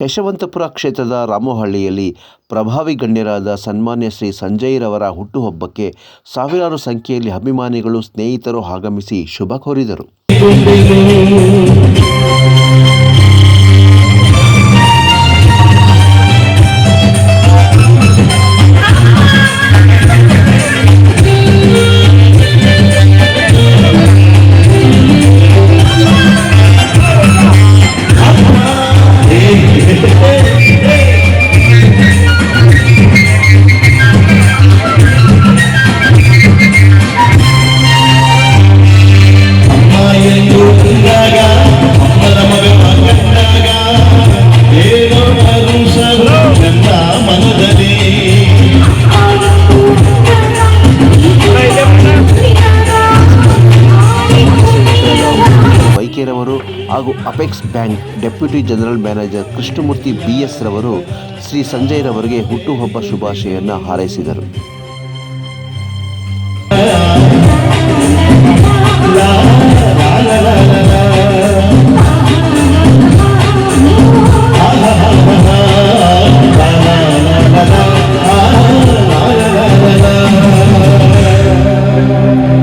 ಯಶವಂತಪುರ ಕ್ಷೇತ್ರದ ರಾಮೋಹಳ್ಳಿಯಲ್ಲಿ ಪ್ರಭಾವಿ ಗಣ್ಯರಾದ ಸನ್ಮಾನ್ಯ ಶ್ರೀ ಸಂಜಯ್ರವರ ಹುಟ್ಟುಹಬ್ಬಕ್ಕೆ ಸಾವಿರಾರು ಸಂಖ್ಯೆಯಲ್ಲಿ ಅಭಿಮಾನಿಗಳು, ಸ್ನೇಹಿತರು ಆಗಮಿಸಿ ಶುಭ ಕೋರಿದರು. ಮನದಲ್ಲಿ. ಹಾಗೂ apex bank deputy general manager Krishnamurthy B S ರವರು ಶ್ರೀ ಸಂಜಯ್ ರವರಿಗೆ ಹುಟ್ಟುಹಬ್ಬ ಶುಭಾಶಯನ್ನು ಹಾರೈಸಿದರು.